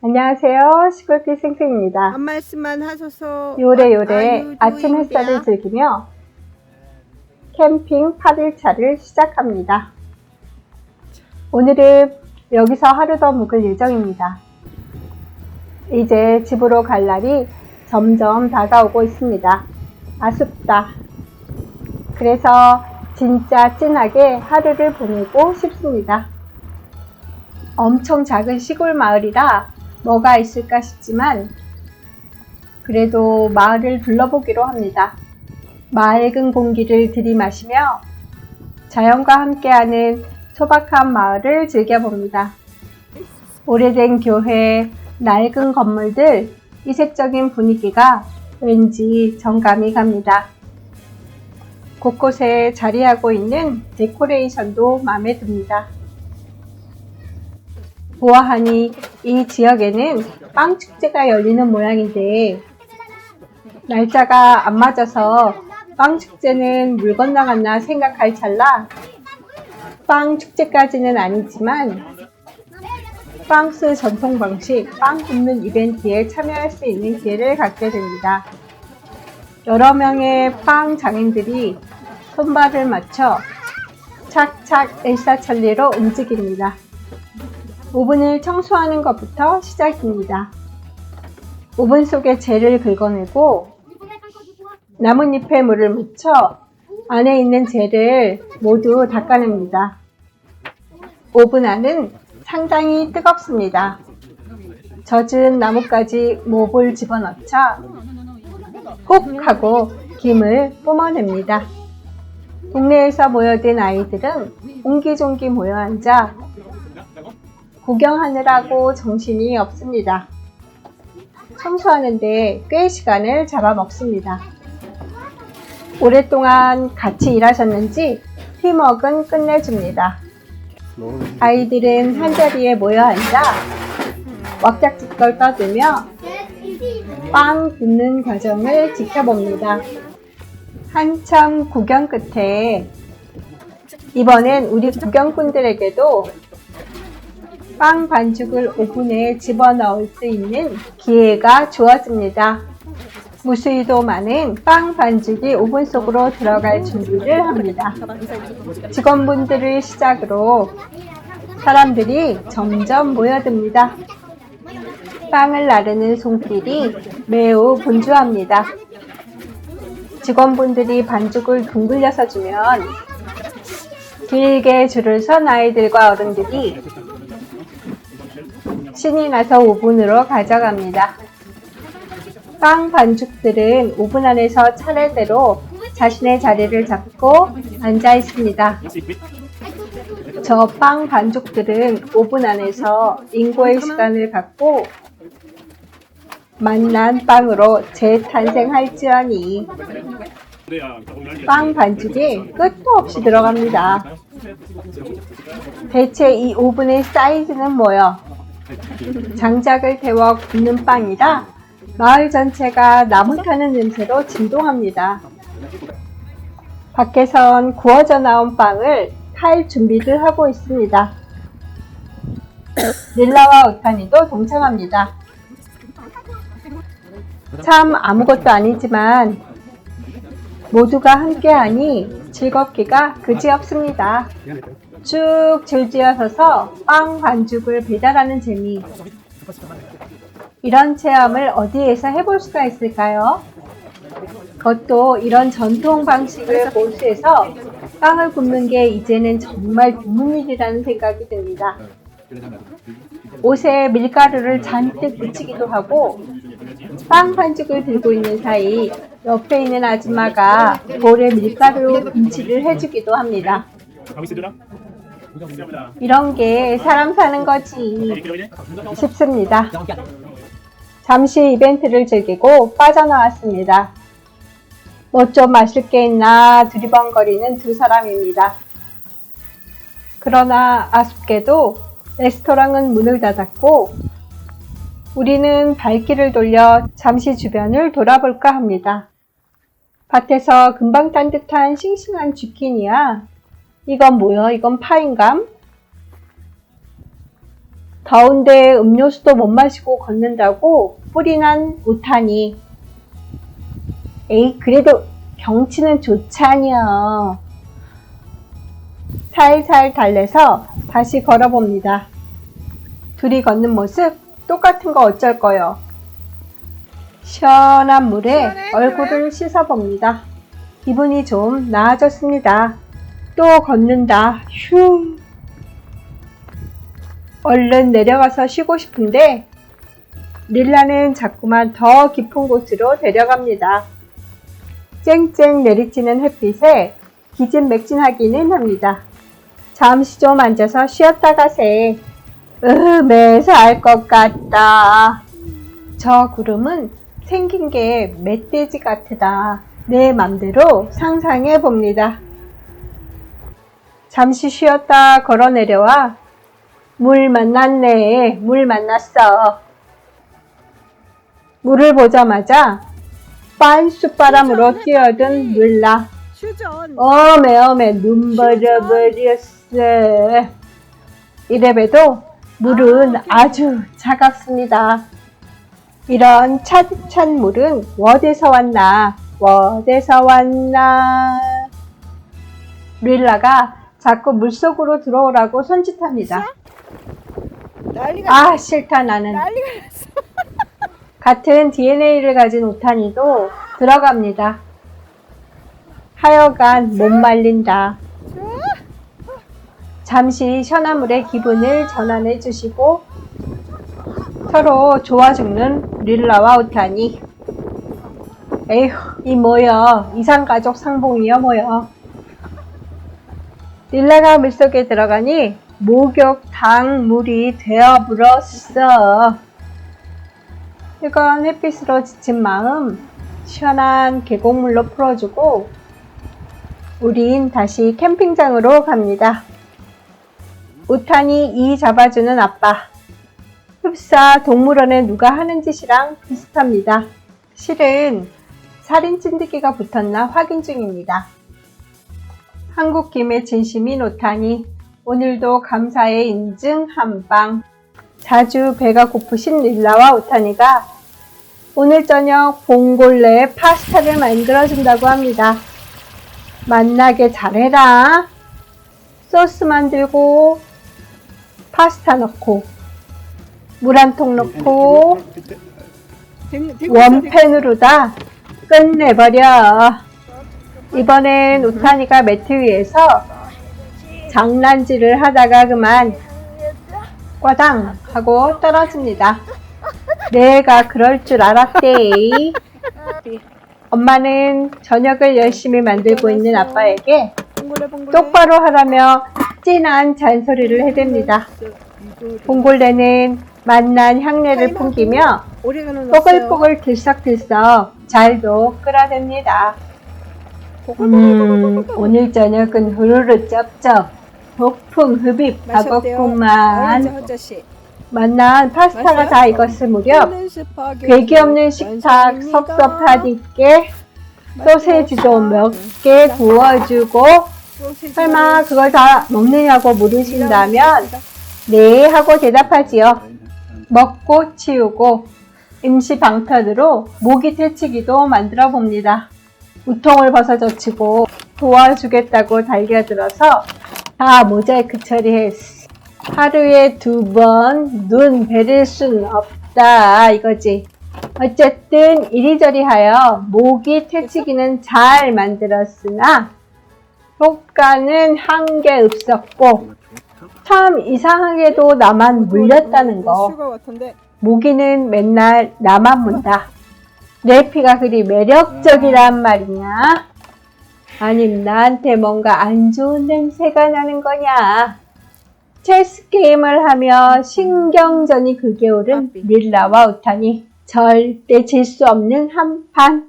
안녕하세요. 시골길 생생입니다. 한 말씀만 하소서. 요래요래 아침. 햇살을 즐기며 캠핑 8일차를 시작합니다. 오늘은 여기서 하루 더 묵을 예정입니다. 이제 집으로 갈 날이 점점 다가오고 있습니다. 아쉽다. 그래서 진짜 찐하게 하루를 보내고 싶습니다. 엄청 작은 시골 마을이라 뭐가 있을까 싶지만 그래도 마을을 둘러보기로 합니다. 맑은 공기를 들이마시며 자연과 함께하는 소박한 마을을 즐겨봅니다. 오래된 교회, 낡은 건물들, 이색적인 분위기가 왠지 정감이 갑니다. 곳곳에 자리하고 있는 데코레이션도 마음에 듭니다. 보아하니 이 지역에는 빵 축제가 열리는 모양인데 날짜가 안 맞아서 빵 축제는 물 건너갔나 생각할 찰나 빵 축제까지는 아니지만 프랑스 전통 방식 빵 굽는 이벤트에 참여할 수 있는 기회를 갖게 됩니다. 여러 명의 빵 장인들이 손발을 맞춰 착착 일사천리로 움직입니다. 오븐을 청소하는 것부터 시작입니다. 오븐 속에 젤을 긁어내고 나뭇잎에 물을 묻혀 안에 있는 젤을 모두 닦아냅니다. 오븐 안은 상당히 뜨겁습니다. 젖은 나뭇가지 몹을 집어넣자 꼭 하고 김을 뿜어냅니다. 동네에서 모여든 아이들은 옹기종기 모여 앉아 구경하느라고 정신이 없습니다. 청소하는데 꽤 시간을 잡아먹습니다. 오랫동안 같이 일하셨는지 팀워크는 끝내줍니다. 아이들은 한자리에 모여 앉아 왁작지껄 떠들며 빵 굽는 과정을 지켜봅니다. 한참 구경 끝에 이번엔 우리 구경꾼들에게도 빵 반죽을 오븐에 집어넣을 수 있는 기회가 주어집니다. 무수히도 많은 빵 반죽이 오븐 속으로 들어갈 준비를 합니다. 직원분들을 시작으로 사람들이 점점 모여듭니다. 빵을 나르는 손길이 매우 분주합니다. 직원분들이 반죽을 둥글려서 주면 길게 줄을 선 아이들과 어른들이 신이 나서 오븐으로 가져갑니다. 빵 반죽들은 오븐 안에서 차례대로 자신의 자리를 잡고 앉아 있습니다. 저 빵 반죽들은 오븐 안에서 인고의 시간을 갖고 만난 빵으로 재탄생할지어니 빵 반죽이 끝도 없이 들어갑니다. 대체 이 오븐의 사이즈는 뭐여? 장작을 태워 굽는 빵이라 마을 전체가 나무 타는 냄새로 진동합니다. 밖에선 구워져 나온 빵을 탈 준비를 하고 있습니다. 릴라와 오타니도 동참합니다. 참 아무것도 아니지만 모두가 함께하니 즐겁기가 그지없습니다. 쭉 줄지어서서 빵 반죽을 배달하는 재미. 이런 체험을 어디에서 해볼 수가 있을까요? 그것도 이런 전통 방식을 고수해서 빵을 굽는 게 이제는 정말 드문 일이라는 생각이 듭니다. 옷에 밀가루를 잔뜩 묻히기도 하고 빵 반죽을 들고 있는 사이 옆에 있는 아줌마가 볼에 밀가루 분칠을 해주기도 합니다. 이런 게 사람 사는 거지 싶습니다. 잠시 이벤트를 즐기고 빠져나왔습니다. 뭐 좀 마실 게 있나 두리번거리는 두 사람입니다. 그러나 아쉽게도 레스토랑은 문을 닫았고 우리는 발길을 돌려 잠시 주변을 돌아볼까 합니다. 밭에서 금방 딴 듯한 싱싱한 주키니야. 이건 뭐야? 이건 파인감? 더운데 음료수도 못 마시고 걷는다고 뿔이 난 우탄이. 에이, 그래도 경치는 좋잖여. 살살 달래서 다시 걸어봅니다. 둘이 걷는 모습 똑같은 거 어쩔 거요. 시원한 물에 시원해, 얼굴을 씻어봅니다. 기분이 좀 나아졌습니다. 또 걷는다. 휴. 얼른 내려가서 쉬고 싶은데 릴라는 자꾸만 더 깊은 곳으로 데려갑니다. 쨍쨍 내리치는 햇빛에 기진맥진하기는 합니다. 잠시 좀 앉아서 쉬었다 가세. 으, 매서 알것 같다. 저 구름은 생긴 게 멧돼지 같으다. 내 맘대로 상상해 봅니다. 잠시 쉬었다 걸어 내려와 물 만났네. 물 만났어. 물을 보자마자 빤쑥바람으로 뛰어든 룰라. 휴전. 어메 어메 눈 버려 버렸어. 이래봬도 물은 아주 차갑습니다. 이런 차디찬 물은 어디서 왔나? 어디서 왔나? 릴라가 자꾸 물속으로 들어오라고 손짓합니다. 난리가 아 싫다 나는. 같은 DNA를 가진 오타니도 들어갑니다. 하여간 못 말린다. 잠시 물에 기분을 전환해 주시고 서로 좋아 죽는 릴라와 오타니. 에휴, 이 뭐여. 이상가족 상봉이여 뭐여. 릴라가 물속에 들어가니 목욕탕 물이 되어 불었어. 뜨거운 햇빛으로 지친 마음 시원한 계곡물로 풀어주고 우린 다시 캠핑장으로 갑니다. 우탄이 이 잡아주는 아빠. 흡사 동물원에 누가 하는 짓이랑 비슷합니다. 실은 살인 찐득이가 붙었나 확인 중입니다. 한국 김의 진심인 오타니 오늘도 감사의 인증 한방. 자주 배가 고프신 릴라와 오타니가 오늘 저녁 봉골레 파스타를 만들어준다고 합니다. 만나게 잘해라. 소스 만들고 파스타 넣고 물 한 통 넣고 원팬으로 다 끝내버려. 이번엔 우타니가 매트 위에서 장난질을 하다가 그만 꽈당 하고 떨어집니다. 내가 그럴 줄 알았대. 엄마는 저녁을 열심히 만들고 있는 아빠에게 똑바로 하라며 진한 잔소리를 해댑니다. 봉골레는 맛난 향내를 풍기며 뽀글뽀글 들썩들썩 잘도 끓어냅니다. 음, 오늘 저녁은 후루루 쩝쩝 폭풍 흡입 하겠구만. 만난 파스타가? 다 익었을 무렵 괴기 없는 식탁 섭섭하니께 소세지도 몇 개 구워주고 설마 그걸 다 먹느냐고 물으신다면 네 하고 대답하지요. 먹고 치우고 임시 방편으로 모기 퇴치기도 만들어 봅니다. 우통을 벗어젖히고 도와주겠다고 달려들어서 다 모자이크 처리했어. 하루에 두 번 눈 베릴 순 없다 이거지. 어쨌든 이리저리 하여 모기 퇴치기는 잘 만들었으나 효과는 한게 없었고 참 이상하게도 나만 물렸다는 거. 같은데. 모기는 맨날 나만 문다. 내 피가 그리 매력적이란 말이냐? 아님 나한테 뭔가 안 좋은 냄새가 나는 거냐? 체스 게임을 하며 신경전이 극에 오른 릴라와 우탄이 절대 질 수 없는 한판.